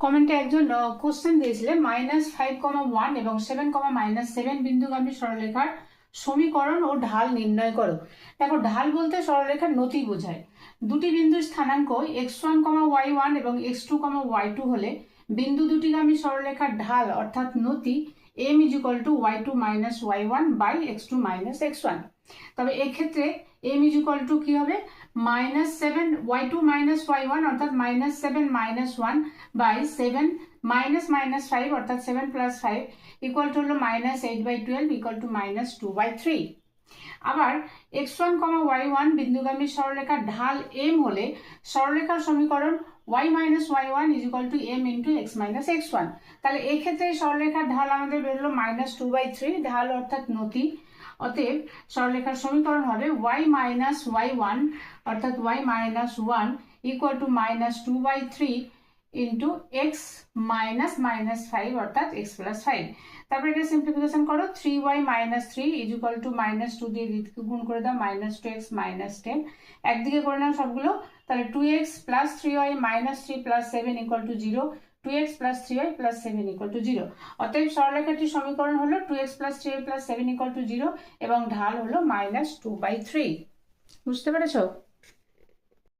কমেন্টে একজন কোশ্চেন দিয়েছিলেন মাইনাস ফাইভ কমা ওয়ান এবং সেভেন কমা মাইনাস সেভেন বিন্দুগামী সরলরেখার সমীকরণ ও ঢাল নির্ণয় করো। দেখো, ঢাল বলতে সরলরেখার নতি বোঝায়। দুটি বিন্দু স্থানাঙ্ক x one comma y one এবং x two comma y two হলে বিন্দু দুটিগামী সরলরেখার ঢাল অর্থাৎ নতি m is equal to y two minus y one by x two minus x one তবে এক্ষেত্রে এম ইজ ইকুয়াল টু কী হবে? Minus seven y two minus y one অর্থাৎ minus seven minus one by seven minus minus five অর্থাৎ seven plus five equal to হলো minus eight by twelve equal to minus two by three আবার x one comma y one বিন্দুগামী সরলরেখার ঢাল m হলে সরলরেখার সমীকরণ y minus y one is equal to m into x minus x one তাহলে এক্ষেত্রে সরলরেখার ঢাল আমাদের বেরোলো মাইনাস টু বাই থ্রি ঢাল অর্থাৎ নতি। অতএব সরলরেখার সমীকরণ হবে ওয়াই মাইনাস ওয়াই ওয়ান অর্থাৎ y minus one equal to minus two by three into x minus minus five অর্থাৎ এক্স প্লাস ফাইভ তারপরে এটা সিম্পলিফিকেশন করো three y minus three is equal to minus two দিয়ে দিকে গুণ করে দাও minus two x minus ten একদিকে করে নাও সবগুলো, তাহলে two x plus three y minus three plus seven equal to zero two x plus three y plus seven equal to zero অতএব সরলরেখাটির সমীকরণ হলো two x plus three y plus seven equal to zero এবং ঢাল হলো minus two by three বুঝতে পেরেছ?